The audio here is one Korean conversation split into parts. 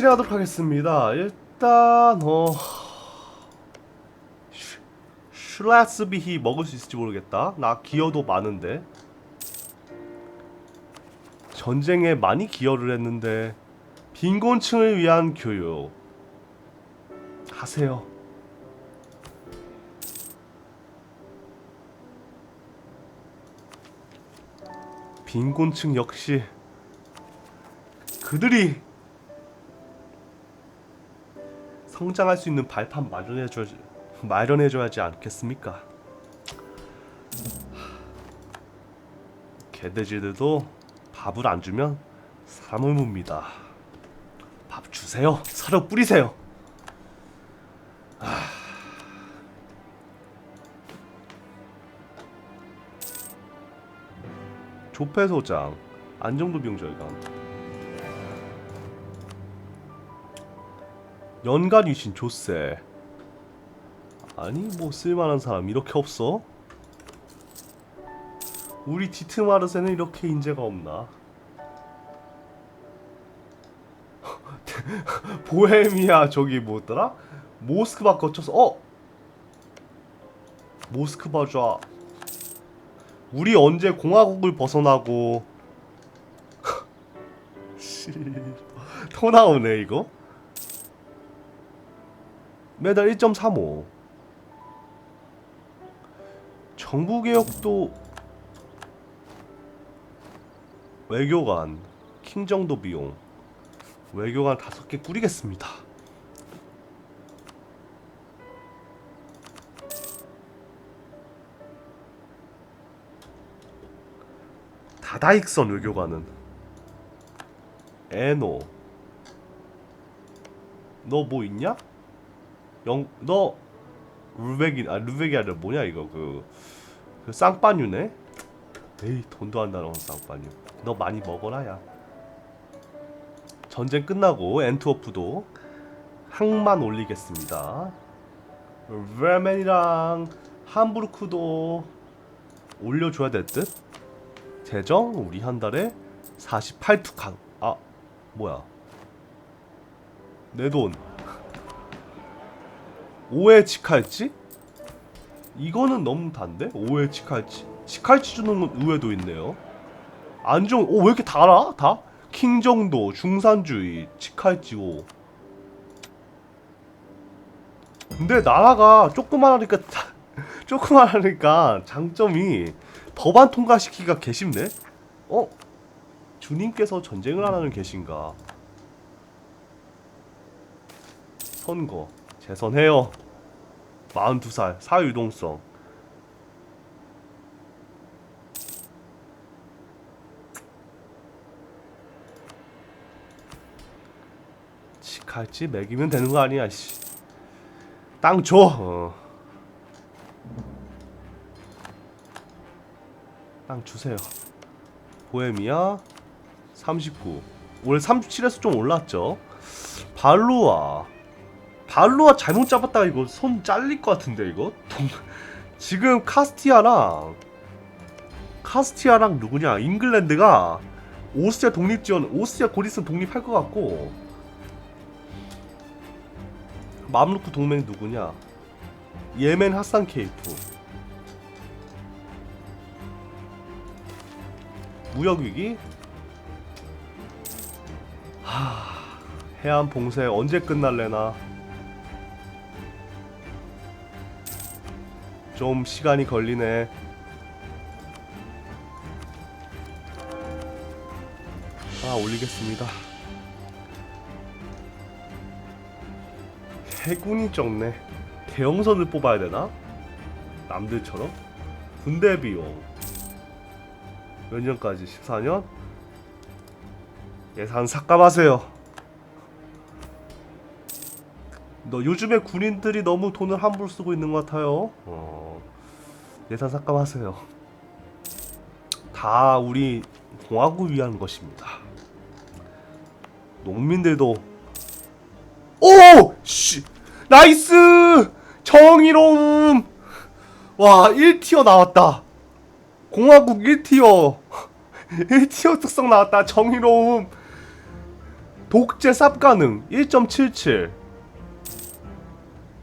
진행하도록 하겠습니다. 일단 어 슈- 슐라스비히 먹을 수 있을지 모르겠다. 나 기여도 많은데 전쟁에 많이 기여를 했는데 빈곤층을 위한 교육 하세요. 빈곤층 역시 그들이 성장할 수 있는 발판 마련해줘 마련해줘야지 않겠습니까? 개돼지들도 밥을 안 주면 사람을 묻니다. 밥 주세요. 사료 뿌리세요. 아. 조폐소장 안정도 비용 절감 연간 유신 조세 아니 뭐 쓸만한 사람 이렇게 없어? 우리 디트마르세는 이렇게 인재가 없나? 보헤미아 저기 뭐였더라? 모스크바 거쳐서 어? 모스크바 좌 우리 언제 공화국을 벗어나고 씨, 토 나오네 이거 매달 1.35 정부개혁도 외교관 킹정도 비용 외교관 다섯 개 꾸리겠습니다. 다다익선 외교관은 에노 너 뭐 있냐? 영, 너 루백이 아 루백이 아니라 뭐냐 이거 그, 그 쌍빠뉴네? 에이 돈도 안 나는 쌍빠뉴. 너 많이 먹어라 야. 전쟁 끝나고 엔트워프도 항만 올리겠습니다. 브레멘이랑 함부르크도 올려줘야 될 듯. 재정 우리 한 달에 48투 강. 아 뭐야? 내 돈. 5회 치칼치? 이거는 너무 단데? 5회 치칼치 치칼치 주는 건 의외도 있네요 안정 오 왜 이렇게 달아? 다? 킹정도 중산주의 5 근데 나라가 조그만하니까 조그만하니까 장점이 법안 통과시키기가 개쉽네? 어? 주님께서 전쟁을 안 하는 계신가? 선거 재선해요 42살 사유동성 치칼치 먹이면 되는 거 아니야 씨. 땅 줘. 어. 땅 주세요. 보헤미아 39. 올 37에서 좀 올랐죠. 발로아 발로아 잘못 잡았다가 이거 손 잘릴 것 같은데 이거? 동... 지금 카스티아랑 카스티아랑 누구냐? 잉글랜드가 오스트리아 독립 지원 오스트리아 고리스 독립할 것 같고 맘루크 동맹 누구냐? 예멘 하산 케이프. 무역 위기? 하 해안 봉쇄 언제 끝날래나 좀 시간이 걸리네. 아, 올리겠습니다. 해군이 적네. 대형선을 뽑아야 되나? 남들처럼? 군대 비용. 몇 년까지? 14년? 예산 삭감하세요. 너 요즘에 군인들이 너무 돈을 함부로 쓰고 있는 것 같아요. 어, 예산 삭감하세요. 다 우리 공화국을 위한 것입니다. 농민들도 오! 씨! 나이스! 정의로움! 와, 1티어 나왔다. 공화국 1티어. 1티어 특성 나왔다. 정의로움. 독재 쌉 가능 1.77.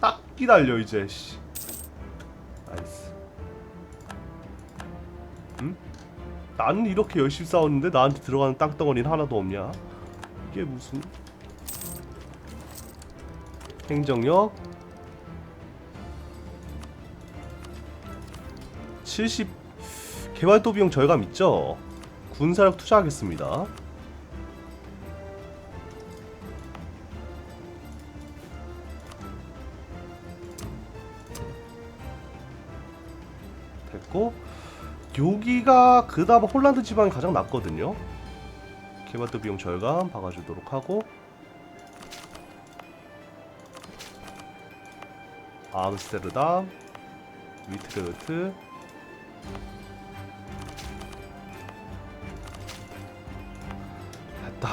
딱 기다려 이제. 씨. 나이스. 나는 이렇게 열심히 싸웠는데 나한테 들어가는 땅덩어리는 하나도 없냐? 이게 무슨 행정력 70 개발도 비용 절감 있죠? 군사력 투자하겠습니다. 여기가 그다음 홀란드 지방이 가장 낮거든요. 개발도 비용 절감 박아주도록 하고. 암스테르담 위트르트. 됐다.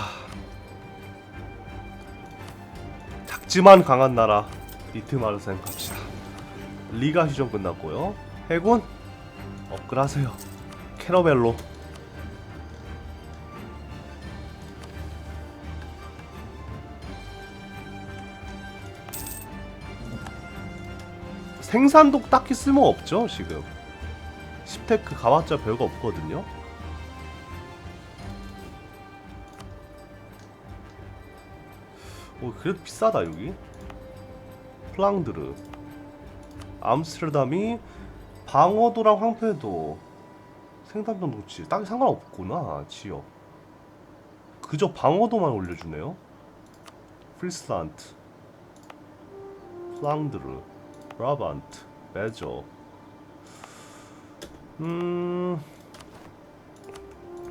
작지만 강한 나라 리트마르센 갑시다. 리가 휴전 끝났고요. 해군 업글하세요. 캐러벨로. 생산도 딱히 쓸모 없죠 지금. 10테크 가봤자 별거 없거든요. 오 그래도 비싸다 여기. 플랑드르. 암스테르담이 방어도랑 황폐도 생산도 높지. 딱히 상관없구나 지역. 그저 방어도만 올려주네요? 프리슬란트 플랑드르 브라반트 베저. 음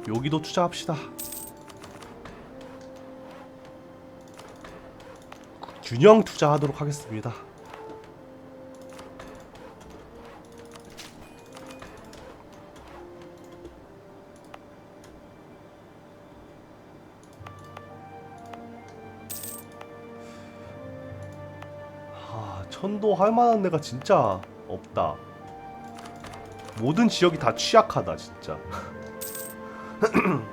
여기도 투자합시다. 균형 투자하도록 하겠습니다 아, 천도 할 만한 데가 진짜 없다. 모든 지역이 다 취약하다, 진짜.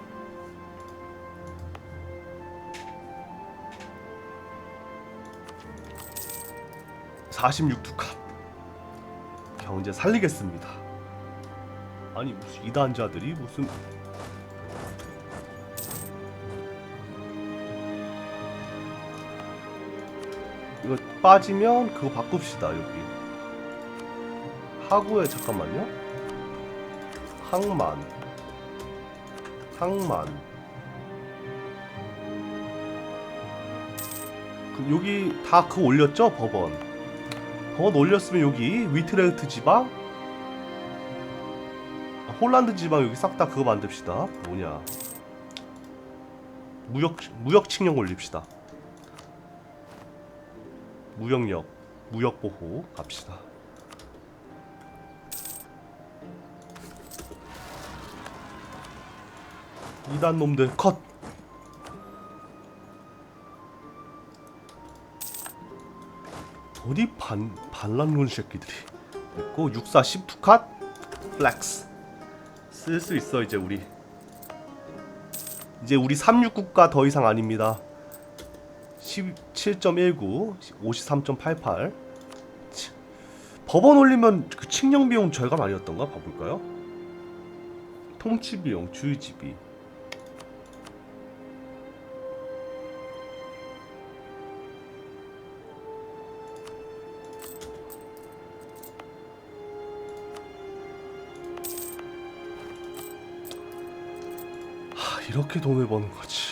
(46) 투칸 경제 살리겠습니다 아니 무슨 이단자들이 무슨 빠지면 그거 바꿉시다 여기. 하구에 잠깐만요. 항만. 항만. 그 여기 다 그거 올렸죠 법원? 법원 올렸으면 여기 위트레흐트 지방? 아, 홀란드 지방 여기 싹 다 그거 만듭시다. 뭐냐. 무역 무역 칙령 올립시다 무역력, 무역 보호 갑시다. 이단 놈들 컷. 어디 반 반란군 새끼들이 있고 64 10투 플렉스 쓸 수 있어 이제 우리 이제 우리 369가 더 이상 아닙니다. 17.19, 53.88. 법원 올리면 그 칙령 비용 절감 아니었던가 봐볼까요? 통치 비용, 주유지비. 하, 이렇게 돈을 버는 거지.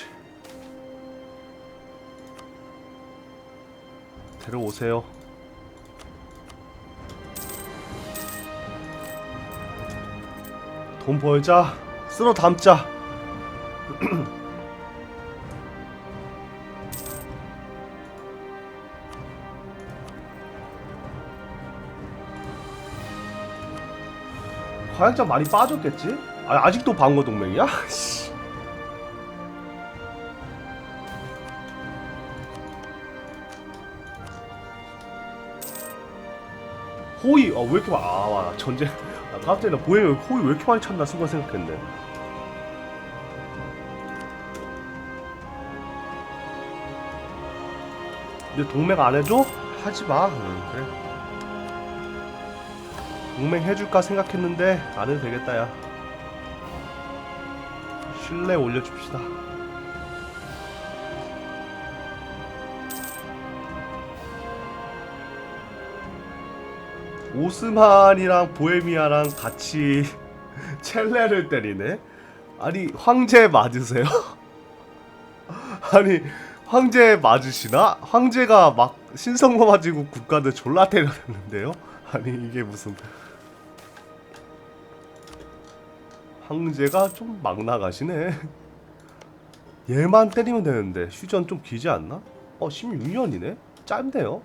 데려오세요. 돈 벌자. 쓸어 담자. 과약자 많이 빠졌겠지? 아, 아직도 방어 동맹이야? 호의 아, 왜 이렇게 많아 아, 와, 전쟁 아, 갑자기 나 보행을 호의 왜 이렇게 많이 찾나 순간 생각했네 근데 동맹 안 해줘? 하지 마. 응, 그래. 동맹 해줄까 생각했는데 안 해도 되겠다 야. 신뢰 올려줍시다. 오스만이랑 보헤미아랑 같이 첼레를 때리네. 아니 황제 맞으세요? 아니 황제 맞으시나? 황제가 막 신성로 맞이고 국가들 졸라 때렸는데요? 아니 이게 무슨 황제가 좀 막 나가시네. 얘만 때리면 되는데 휴전 좀 길지 않나? 어 16년이네? 짧네요.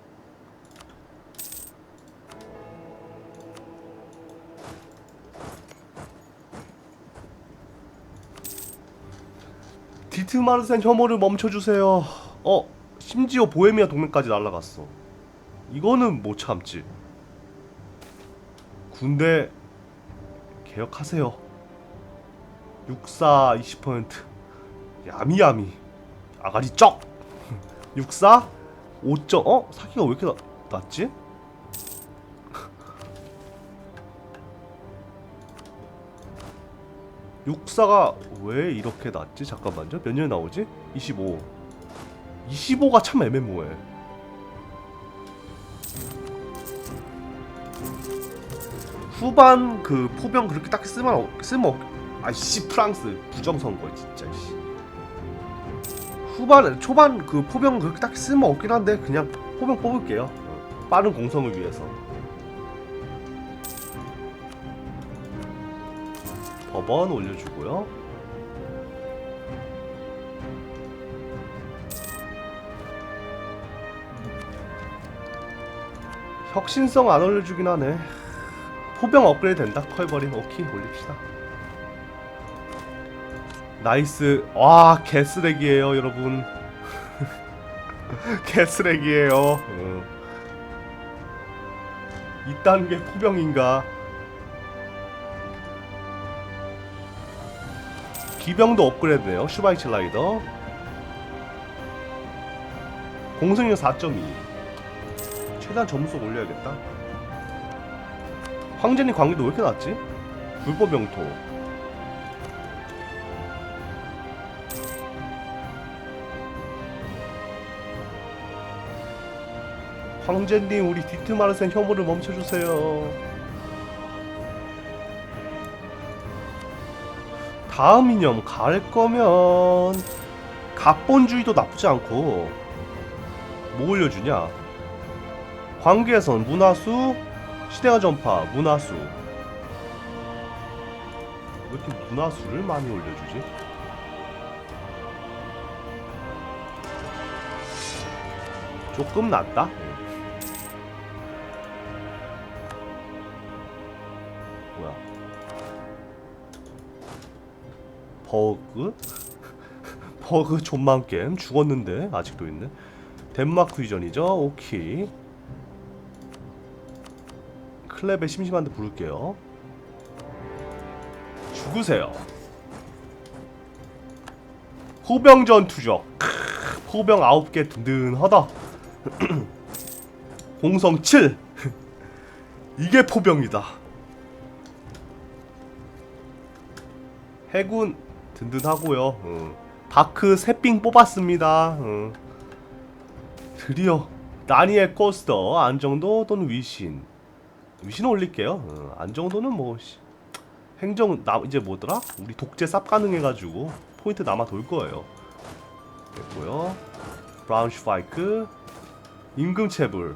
마르센 혐오를 멈춰주세요. 어, 심지어 보헤미아 동맹까지 날라갔어. 이거는 못 참지. 군대 개혁하세요. 육사 20% 야미야미 아가리 쩍 육사 5점 어 사기가 왜 이렇게 나, 낮지? 육사가 왜 이렇게 낮지? 잠깐만요. 몇년 나오지? 25. 25가 참 애매모호해. 후반 그 포병 그렇게 딱히 쓰면 없- 쓰면 없... 아씨 프랑스 부정 선거 진짜 씨. 후반 초반 그 포병 그렇게 딱히 쓰면 없긴 한데 그냥 포병 뽑을게요. 어, 빠른 공성을 위해서. 법원 올려주고요. 혁신성 안 올려주긴 하네. 포병 업그레이드 된다. 컬버린 오케이 올립시다. 나이스. 와 개쓰레기예요 여러분. 개쓰레기예요. 어. 이딴 게 포병인가? 기병도 업그레이드네요. 슈바이치 라이더. 공승력 4.2. 최대한 점수 올려야겠다. 황제님 관계도 왜 이렇게 낮지? 불법 영토. 황제님 우리 디트마르센 혐오를 멈춰주세요. 다음 이념 갈 거면 갑본주의도 나쁘지 않고 뭐 올려주냐? 관계선 문화수 시대화 전파 문화수 왜 이렇게 문화수를 많이 올려주지? 조금 낫다. 버그? 버그 존만 게임 죽었는데 아직도 있네. 덴마크 유전이죠. 오케이. 클랩에 심심한데 부를게요. 죽으세요. 포병전 투적. 포병 9개 든든하다. 공성 7. 이게 포병이다. 해군 든든하고요. 어. 바크 새삥 뽑았습니다. 어. 드디어 나니의 코스터 안정도 또는 위신 위신 올릴게요. 어, 안정도는 뭐 씨, 행정 나 이제 뭐더라? 우리 독재 쌉 가능해가지고 포인트 남아 돌 거예요. 됐고요. 브라운슈파이크 임금 체불.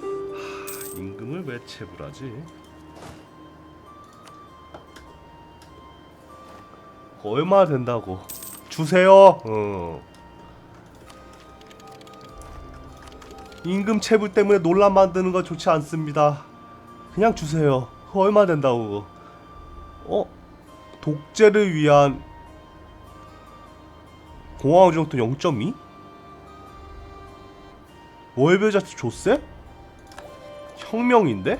하, 임금을 왜 체불하지? 얼마 된다고 주세요. 어. 임금 체불 때문에 논란 만드는 거 좋지 않습니다. 그냥 주세요. 얼마 된다고. 어? 독재를 위한 공화국 정도 0.2? 월별 자체 줬세? 혁명인데?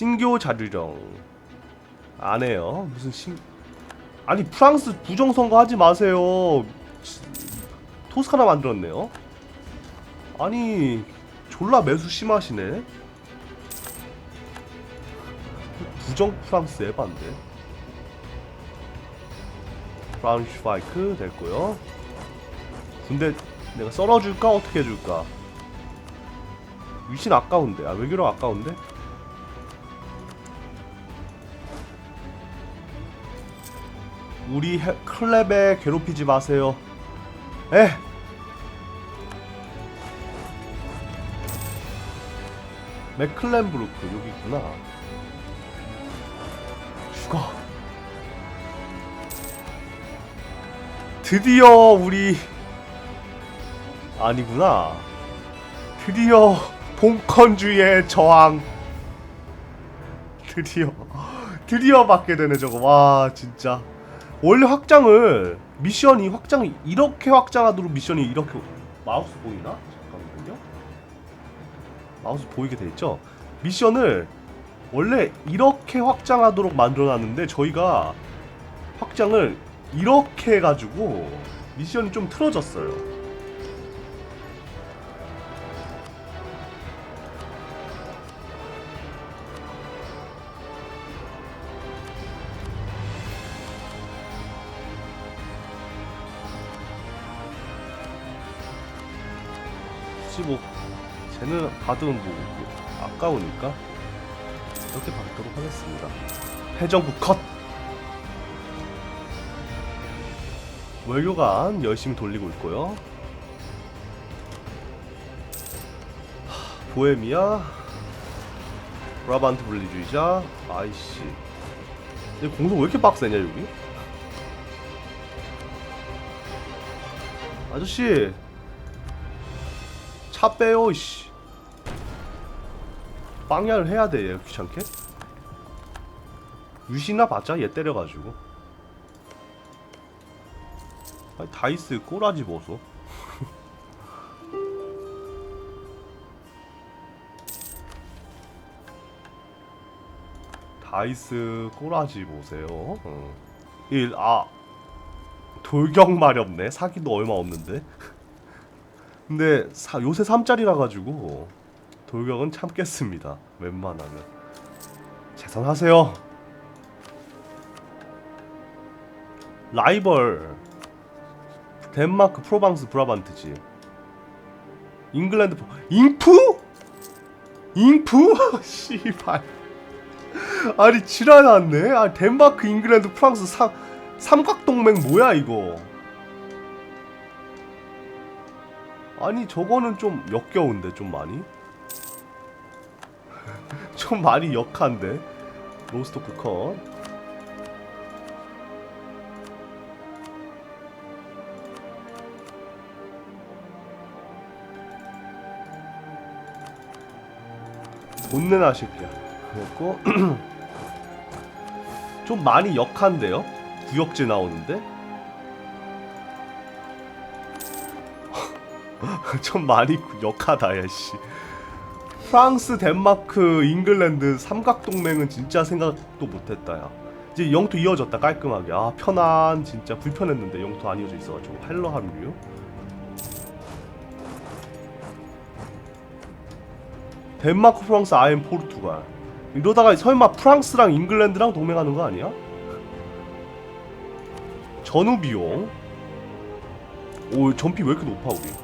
신교 자료령 안 해요. 무슨 신 아니 프랑스 부정 선거 하지 마세요. 토스카나 만들었네요. 아니 졸라 매수 심하시네. 부정 프랑스 에반데. 브라운슈바이크 됐고요. 근데 내가 썰어줄까 어떻게 해줄까? 위신 아까운데. 아 외교력 아까운데? 우리 해- 클랩에 괴롭히지 마세요. 에. 맥클랜브루크 여기구나. 죽어. 드디어 우리 아니구나. 드디어 봉건주의 저항. 드디어 드디어 받게 되네 저거. 와 진짜. 원래 확장을 미션이 확장 이렇게 확장하도록 미션이 이렇게 마우스 보이나? 잠깐만요. 마우스 보이게 돼 있죠? 미션을 원래 이렇게 확장하도록 만들어놨는데 저희가 확장을 이렇게 해가지고 미션이 좀 틀어졌어요. 받으면 뭐 아까우니까 이렇게 받도록 하겠습니다. 해정구 컷. 외교관 열심히 돌리고 있고요. 하, 보헤미아, 브라반트 분리주의자, 아이씨. 이 공성 왜 이렇게 빡세냐 여기? 아저씨, 차 빼요, 씨. 빵야를 해야 돼, 얘 귀찮게. 유신나 봤자 얘 때려가지고. 아니, 다이스 꼬라지 보소. 다이스 꼬라지 보세요. 어. 1, 아. 돌격 마렵네. 사기도 얼마 없는데. 근데 사, 요새 3짜리라 가지고 돌격은 참겠습니다. 웬만하면. 재선하세요. 라이벌 덴마크 프로방스 브라반트지 잉글랜드 포- 잉프? 잉프? 씨발 아니 지랄 났네 아 덴마크 잉글랜드 프랑스 삼 삼각 동맹 뭐야 이거 아니 저거는 좀 역겨운데 좀 많이 좀 많이 역한데? 로스토크 컷. 돈 내나 새끼야 그랬고 좀 많이 역한데요? 구역질 나오는데? 좀 많이 역하다 야씨 프랑스 덴마크 잉글랜드 삼각동맹은 진짜 생각도 못했다 야 이제 영토 이어졌다 깔끔하게 아 편안 진짜 불편했는데 영토 안 이어져 있어가지고 헬러 합류 덴마크, 프랑스, 아엠, 포르투갈. 이러다가 설마 프랑스랑 잉글랜드랑 동맹하는 거 아니야? 전후 비용. 오, 전피 왜 이렇게 높아 우리?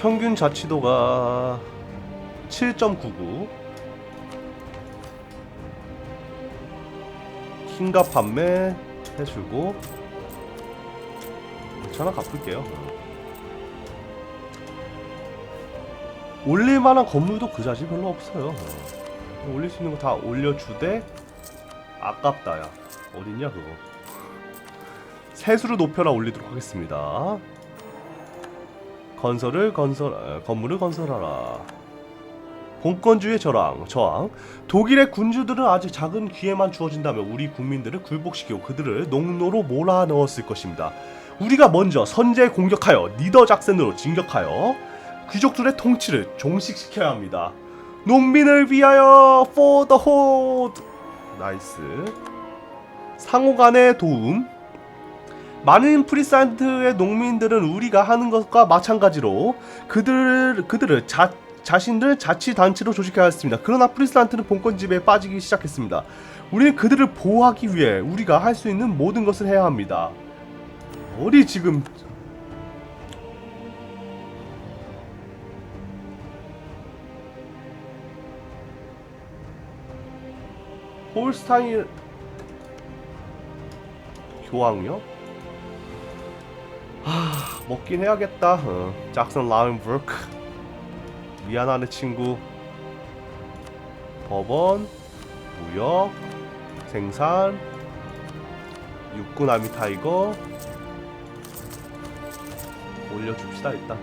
평균 자치도가 7.99. 킹갑 판매 해주고 전화 갚을게요. 올릴만한 건물도 그자지 별로 없어요. 올릴 수 있는 거 다 올려주되 아깝다 야. 어딨냐 그거. 세수를 높여라 올리도록 하겠습니다 건설을 건설 아, 건물을 건설하라 봉건주의 저항, 저항. 독일의 군주들은 아직 작은 기회만 주어진다면 우리 국민들을 굴복시키고 그들을 농로로 몰아넣었을 것입니다. 우리가 먼저 선제 공격하여 니더 작센으로 진격하여 귀족들의 통치를 종식시켜야 합니다. 농민을 위하여 for the. 나이스. 상호 간의 도움. 많은 프리산트의 농민들은 우리가 하는 것과 마찬가지로 그들 그들을 자 자신들 자치 단체로 조직해야 했습니다. 그러나 프리스란트는 본권 지배에 빠지기 시작했습니다. 우리는 그들을 보호하기 위해 우리가 할 수 있는 모든 것을 해야 합니다. 어디 지금 홀스타인 교황이요? 아 먹긴 해야겠다. 어. 잭슨 라운브르크 미안하네 친구. 법원, 무역, 생산, 육군 아미 타이거 올려줍시다 일단.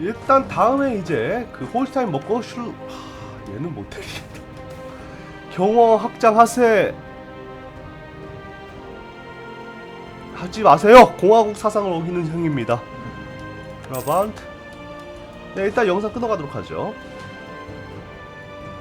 일단 다음에 이제 그 홀스타인 먹고 슐 하, 얘는 못 되겠다. 경호 확장 하세. 하지 마세요. 공화국 사상을 어기는 행위입니다. 브라반트. 네, 일단 영상 끊어가도록 하죠.